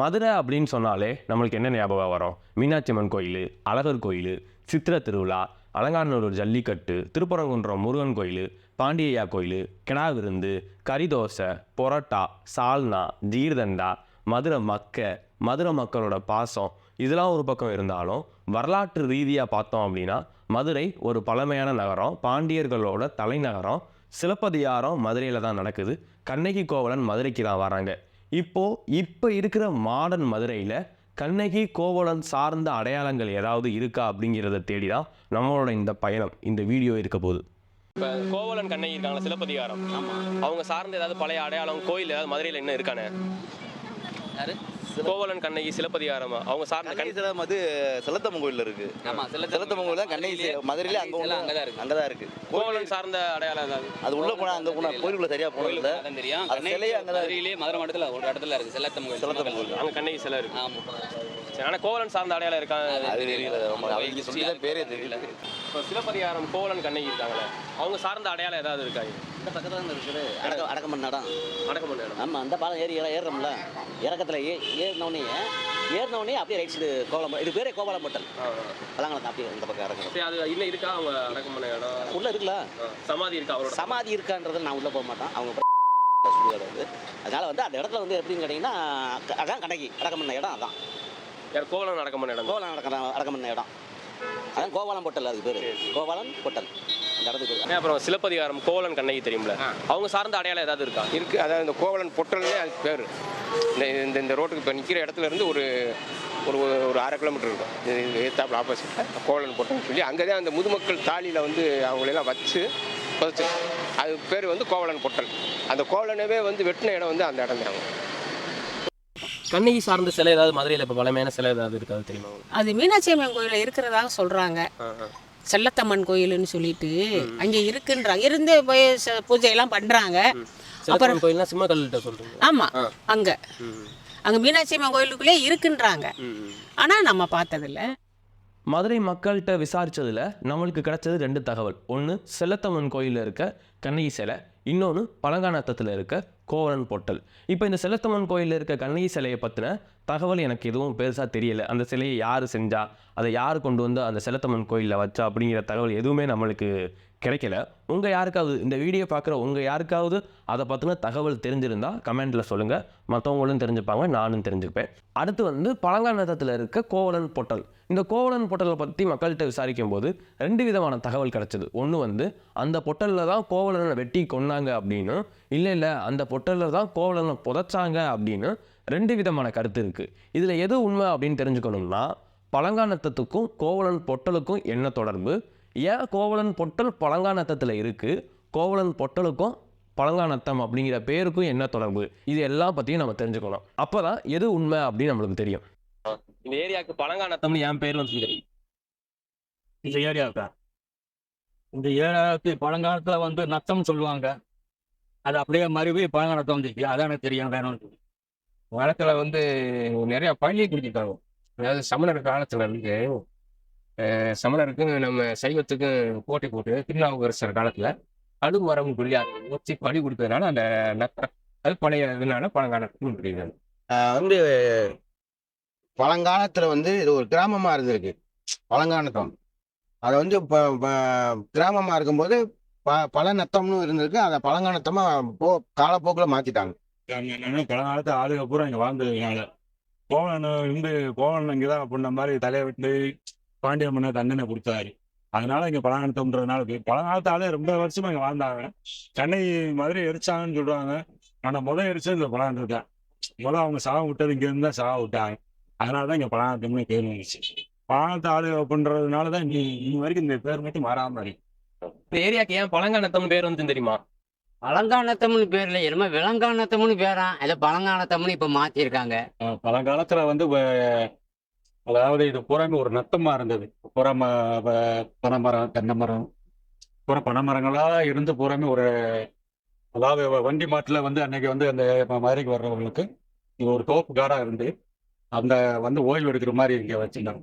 மதுரை அப்படின்னு சொன்னாலே நம்மளுக்கு என்ன ஞாபகம் வரும்? மீனாட்சி அம்மன் கோயில் அழகர் கோயில் சித்திரை திருவிழா அலங்காநல்லூர் ஜல்லிக்கட்டு திருப்பரங்குன்றம் முருகன் கோயில் பாண்டியையா கோயில் கிடா விருந்து கறி பொரோட்டா சால்னா ஜீர்தண்டா மதுரை மக்க மதுரை மக்களோட பாசம் இதெல்லாம் ஒரு பக்கம் இருந்தாலும் வரலாற்று ரீதியாக பார்த்தோம் அப்படின்னா மதுரை ஒரு பழமையான நகரம் பாண்டியர்களோட தலைநகரம் சிலப்பதிகாரம் மதுரையில் தான் நடக்குது. கண்ணகி கோவலன் மதுரைக்கு தான் வராங்க. இப்போ இப்போ இருக்கிற மாடர்ன் மதுரையில் கண்ணகி கோவலன் சார்ந்த அடையாளங்கள் ஏதாவது இருக்கா அப்படிங்கிறத தேடி தான் நம்மளோட இந்த பயணம் இந்த வீடியோ இருக்க போகுது. இப்போ கோவலன் கண்ணகி இருக்காங்களா சிலப்பதிகாரம். அவங்க சார்ந்த ஏதாவது பழைய அடையாளம் கோயில் ஏதாவது மதுரையில் என்ன இருக்கானே? யாரு? கோவலன் கண்ணகி சிலப்பதிகாரம்? அவங்க சார்ந்த கண்ணகி சிலை வந்து செல்லத்தம்மன் கோயில்ல இருக்கு. ஆமா செல்லத்தம்மன் கோயில் தான் கண்ணகி. மதுரையில அங்க அங்கதான் இருக்கு. அங்கதான் இருக்கு. கோவலன் சார்ந்த அடையாளம் ஏதாவது? அது உள்ள போனா அங்க போனா கோயிலுக்குள்ள சரியா போனது தெரியும். அது சிலையே அங்கதான் மதுரை மட்டத்துல ஒரு இடத்துல இருக்கு செல்லத்தம்மன் கோயில் செல்லத்தம்மன் கோயில். அங்கே கண்ணகி சிலை இருக்கு. ஆமா. சரி ஆனால் கோவலன் சார்ந்த அடையாளம் இருக்கா? அது தெரியல. ரொம்ப அவங்க சொல்லி பேரே தெரியல. இப்போ சிலப்பதிகாரம் கோவலன் கண்ணகி இருக்காங்களே அவங்க சார்ந்த அடையாளம் ஏதாவது இருக்கா? இந்த பக்கத்துல தான் இருக்குது அடக்க அடக்கம் பண்ண இடம். அடக்கம் பண்ண இடம். ஆமா அந்த பாலம் ஏறி ஏற- ஏறுறோம்ல இறக்கத்துல ஏ ஏறினோடனே ஏறினோடனே அப்படியே ரைட் சைடு கோவலம் இது பேரே கோவலம் பட்டல். அதான் அப்படியே இந்த பக்கம் இறக்கணும். சரி அது இன்னும் இருக்கா? அவங்க அடக்கம் பண்ண இடம்? உள்ள இருக்குல்ல. சமாதி இருக்கா அவரோட சமாதி இருக்கான்றது நான் உள்ள போக மாட்டேன். அவங்க அதனால வந்து அந்த இடத்துல வந்து எப்படின்னு கேட்டிங்கன்னா அதான் கண்ணகி. அடக்கம் பண்ண இடம் அதான். யார் கோவலன் அடக்கம் பண்ண இடம். கோவலம் அடக்கம் அடக்கம் பண்ண இடம். அதான் கோவலம் பொட்டல் அது பேர். கோவலம் பொட்டல். ஏன் அப்புறம் சிலப்பதிகாரம் கோவலன் கண்ணகி தெரியும்ல? அவங்க சார்ந்த அடையாளம் ஏதாவது இருக்கா? இருக்கு. அதாவது இந்த கோவலன் பொட்டல்னே அது பேர். இந்த இந்த இந்த ரோட்டுக்கு இப்போ நிற்கிற இடத்துல இருந்து ஒரு ஒரு ஒரு அரை கிலோமீட்டர் இருக்கும். எத்தாப்பில் ஆப்போசிட்டில் கோவலன் பொட்டல்னு சொல்லி அங்கே தான் அந்த முதுமக்கள் தாலியில் வந்து அவங்களெல்லாம் வச்சு புதைச்சு அது பேர் வந்து கோவலன் பொட்டல். அந்த கோவலனவே வந்து வெட்டின இடம் வந்து அந்த இடம் தான் கண்ணகி சார்ந்த சிலை ஏதாவது மதுரையில் இப்போ பழமையான சிலை ஏதாவது இருக்காது தெரியுமா? அது மீனாட்சி அம்மன் கோயிலில் இருக்கிறதாக சொல்கிறாங்க. செல்லத்தம்மன் கோயிலுன்னு சொல்லிட்டு அங்கே இருக்குன்றாங்க இருந்து போய் பூஜையெல்லாம் பண்ணுறாங்க சிலப்பதிகாரம் கோயில்னா சிம்மக்கல்கிட்ட சொல்றீங்க. ஆமாம். அங்கே. அங்கே மீனாட்சி அம்மன் கோயிலுக்குள்ளே இருக்குன்றாங்க. ஆனால் நம்ம பார்த்ததில்ல. மதுரை மக்கள்கிட்ட விசாரித்ததில் நம்மளுக்கு கிடைச்சது ரெண்டு தகவல். ஒன்று செல்லத்தம்மன் கோயிலில் இருக்க கண்ணகி சிலை இன்னொன்று பழங்கானத்தத்தில் இருக்க கோவலன் பொட்டல். இப்போ இந்த செல்லத்தம்மன் கோயிலில் இருக்க கண்ணகி சிலையை பற்றின தகவல் எனக்கு எதுவும் பெருசாக தெரியலை. அந்த சிலையை யார் செஞ்சா அதை யார் கொண்டு வந்து அந்த செல்லத்தம்மன் கோயிலில் வச்சா அப்படிங்கிற தகவல் எதுவுமே நம்மளுக்கு கிடைக்கல. உங்கள் யாருக்காவது இந்த வீடியோ பார்க்குற உங்கள் யாருக்காவது அதை பற்றின தகவல் தெரிஞ்சிருந்தால் கமெண்ட்டில் சொல்லுங்கள் மற்றவங்களும் தெரிஞ்சுப்பாங்க நானும் தெரிஞ்சுப்பேன் அடுத்து வந்து பழங்காநத்தத்தில் இருக்க கோவலன் பொட்டல். இந்த கோவலன் பொட்டலை பற்றி மக்கள்கிட்ட விசாரிக்கும் போது ரெண்டு விதமான தகவல் கிடச்சிது. ஒன்று வந்து அந்த பொட்டலில் தான் கோவலனை வெட்டி கொன்னாங்க அப்படின்னு இல்லை இல்லை அந்த பொட்டலில் தான் கோவலனை புதைச்சாங்க அப்படின்னு ரெண்டு விதமான கருத்து இருக்குது இதில் எது உண்மை அப்படின்னு தெரிஞ்சுக்கணும்னா பழங்கானத்தத்துக்கும் கோவலன் பொட்டலுக்கும் என்ன தொடர்பு? ஏன் கோவலன் பொட்டல் பழங்கானத்தத்தில் இருக்குது கோவலன் பொட்டலுக்கும் பழங்கானத்தம் அப்படிங்கிற பேருக்கும் என்ன தொடர்பு? இது எல்லாம் பற்றியும் நம்ம தெரிஞ்சுக்கணும். அப்போ தான் எது உண்மை அப்படின்னு நம்மளுக்கு தெரியும். இந்த ஏரியாவுக்கு பழங்கானத்தம்னு என் பேர் வந்து இந்த ஏரியாவுக்கா? இந்த ஏரியாவுக்கு பழங்காலத்துல வந்து நத்தம் சொல்லுவாங்க. அது அப்படியே மறுபடி பழங்காலத்தம் வந்துச்சு. அதான் எனக்கு தெரியும் வேணும் வழக்கில் வந்து நிறைய பழி கொடுத்துருக்காங்க அதாவது சமணர் காலத்தில் இருந்து அஹ், சமணருக்கு நம்ம சைவத்துக்கும் போட்டி போட்டு திருநாவுக்கரசர் காலத்தில் அது மரம் புரியாது வச்சு பழி கொடுத்ததுனால அந்த நக்கரம் அது பழைய இதனால பழங்காலத்துக்கும் வந்து பழங்காலத்தில் வந்து இது ஒரு கிராமமாக இருந்திருக்கு. பழங்காலத்தம் அதை வந்து இப்போ கிராமமாக இருக்கும்போது ப பல நத்தம்னு இருந்திருக்கு. அதை பழங்காலத்தமாக போ காலப்போக்கில் மாற்றிட்டாங்க பழங்காலத்து ஆளுக பூரா இங்கே வாழ்ந்ததுனால. கோவலன் வந்து கோவலன் இங்கதான் அப்படின்ற மாதிரி தலையை விட்டு பாண்டிய மன்னர் தண்டனை கொடுத்தாரு. அதனால இங்க பழங்காலத்தம்ன்றதுனால பழங்காலத்தாலே ரொம்ப வருஷமா இங்க வாழ்ந்தாங்க. சென்னை மாதிரி எரிச்சாங்கன்னு சொல்றாங்க. ஆனா முதல் எரிச்சது இந்த பழங்காலத்து இருக்கேன் முதல்ல அவங்க சாக விட்டது இங்க இருந்து தான் சாக விட்டாங்க. அதனாலதான் இங்க பழங்காலத்தம்னு பேர் வந்துச்சு பழங்காலத்து ஆளு அப்படின்றதுனால தான் இன்னி இன்னி வரைக்கும் இந்த பேர் மட்டும் மாறாம இருக்கு. இந்த ஏரியாவுக்கு ஏன் பழங்கானத்தம் பேர் வந்து தெரியுமா? பழங்கானத்தம்னு பேர்ல என்னமோ விலங்கானத்தம்னு பேரான் இல்ல பழங்கானத்தம்னு இப்ப மாத்திருக்காங்க. பழங்காலத்துல வந்து அதாவது இது புறமே ஒரு நத்தமா இருந்தது. புறம பனைமரம் தென்னை மரம் புற பனைமரங்களா இருந்து புறமே ஒரு அதாவது வண்டி மாட்டுல வந்து அன்னைக்கு வந்து அந்த மதுரைக்கு வர்றவங்களுக்கு இது ஒரு தோப்பு காடா இருந்து அந்த வந்து ஓய்வு எடுக்கிற மாதிரி இங்கே வச்சுருந்தாங்க.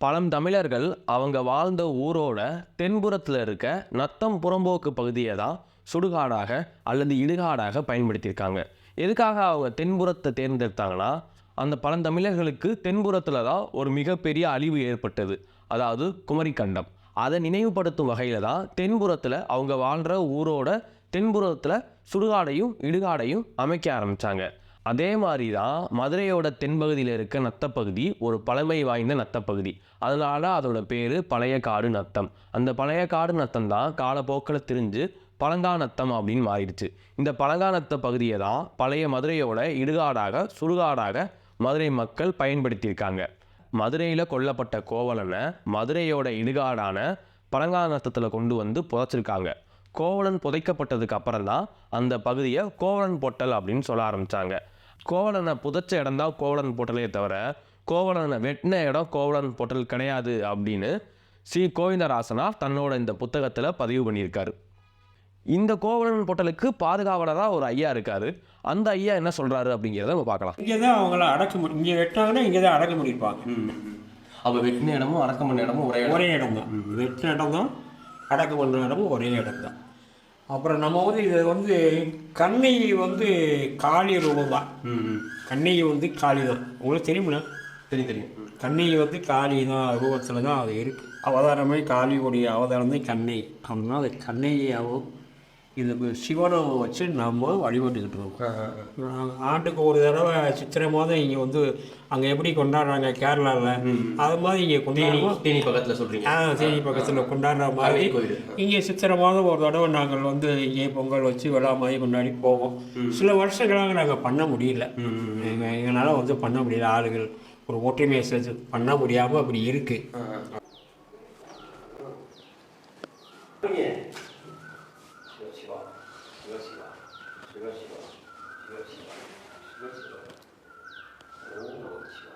பழம் தமிழர்கள் அவங்க வாழ்ந்த ஊரோட தென்புறத்தில் இருக்க நத்தம் புறம்போக்கு பகுதியை தான் சுடுகாடாக அல்லது இடுகாடாக பயன்படுத்தியிருக்காங்க. எதுக்காக அவங்க தென்புறத்தை தேர்ந்தெடுத்தாங்கன்னா அந்த பழந்தமிழர்களுக்கு தென்புறத்தில் தான் ஒரு மிகப்பெரிய அழிவு ஏற்பட்டது. அதாவது குமரிக்கண்டம். அதை நினைவுபடுத்தும் வகையில் தான் தென்புறத்தில் அவங்க வாழ்கிற ஊரோட தென்புறத்தில் சுடுகாடையும் இடுகாடையும் அமைக்க ஆரம்பித்தாங்க அதே மாதிரி தான் மதுரையோட தென்பகுதியில் இருக்க நத்தப்பகுதி ஒரு பழமை வாய்ந்த நத்தப்பகுதி. அதனால அதோட பேர் பழைய காடு நத்தம். அந்த பழைய காடு நத்தம் தான் காலப்போக்கில் திரிஞ்சு பழங்காநத்தம் அப்படின்னு மாறிடுச்சு. இந்த பழங்காநத்த பகுதியை தான் பழைய மதுரையோட இடுகாடாக சுடுகாடாக மதுரை மக்கள் பயன்படுத்தியிருக்காங்க. மதுரையில் கொல்லப்பட்ட கோவலனை மதுரையோட இடுகாடான பழங்காநத்தத்தில் கொண்டு வந்து புதைச்சிருக்காங்க. கோவலன் புதைக்கப்பட்டதுக்கு அப்புறம் தான் அந்த பகுதியை கோவலன் பொட்டல் அப்படின்னு சொல்ல ஆரம்பித்தாங்க கோவலனை புதைச்ச இடம் தான் கோவலன் பொட்டலே தவிர கோவலனை வெட்டின இடம் கோவலன் பொட்டல் கிடையாது அப்படின்னு ஸ்ரீ கோவிந்தராசனார் தன்னோட இந்த புத்தகத்தில் பதிவு பண்ணியிருக்காரு. இந்த கோவலன் பொட்டலுக்கு பாதுகாவலராக ஒரு ஐயா இருக்காரு. அந்த ஐயா என்ன சொல்றாரு அப்படிங்கிறத நம்ம பார்க்கலாம். இங்கே தான் அவங்கள அடக்க முடி இங்கே வெட்டினாங்கன்னா இங்கே தான் அடக்க முடிப்பாங்க. அப்போ வெட்டின இடமும் அடக்கம் பண்ண இடமும் ஒரே ஒரே இடம் தான் வெட்டின இடம் தான் அடக்க பண்ண இடமும் ஒரே இடம் தான் அப்புறம் நம்ம வந்து இது வந்து கண்ணகி வந்து காளி ரூபம் தான் கண்ணகி வந்து காளி தான். உங்களுக்கு தெரியுமில்ல தெரியும் தெரியும். கண்ணகி வந்து காளி தான் ரூபத்தில் தான் அது இருக்குது அவதாரமே காளியுடைய அவதாரம் தான் கண்ணகி அப்படின்னா அது கண்ணகியாகவும் இது சிவனை வச்சு நம்ம வழிபட்டுக்கிட்டு இருக்கோம். ஆண்டுக்கு ஒரு தடவை சித்திரை மாதம் இங்கே வந்து அங்கே எப்படி கொண்டாடுறாங்க கேரளாவில் அது மாதிரி இங்கே கொண்டாடுவோம் தேனி பக்கத்தில் சொல்றீங்க. ஆ தேனி பக்கத்தில் கொண்டாடுற மாதிரி. இங்கே சித்திரை மாதம் ஒரு தடவை நாங்கள் வந்து இங்கே பொங்கல் வச்சு விழா மாதிரி கொண்டாடி போவோம். சில வருஷங்களாக நாங்கள் பண்ண முடியல. எங்களால் வந்து பண்ண முடியல. ஆளுகள் ஒரு ஒற்றுமையை சேர்த்து பண்ண முடியாமல் அப்படி இருக்குது 十个七八，十个七八，十个七八，十个七八，十个七八，五个七八。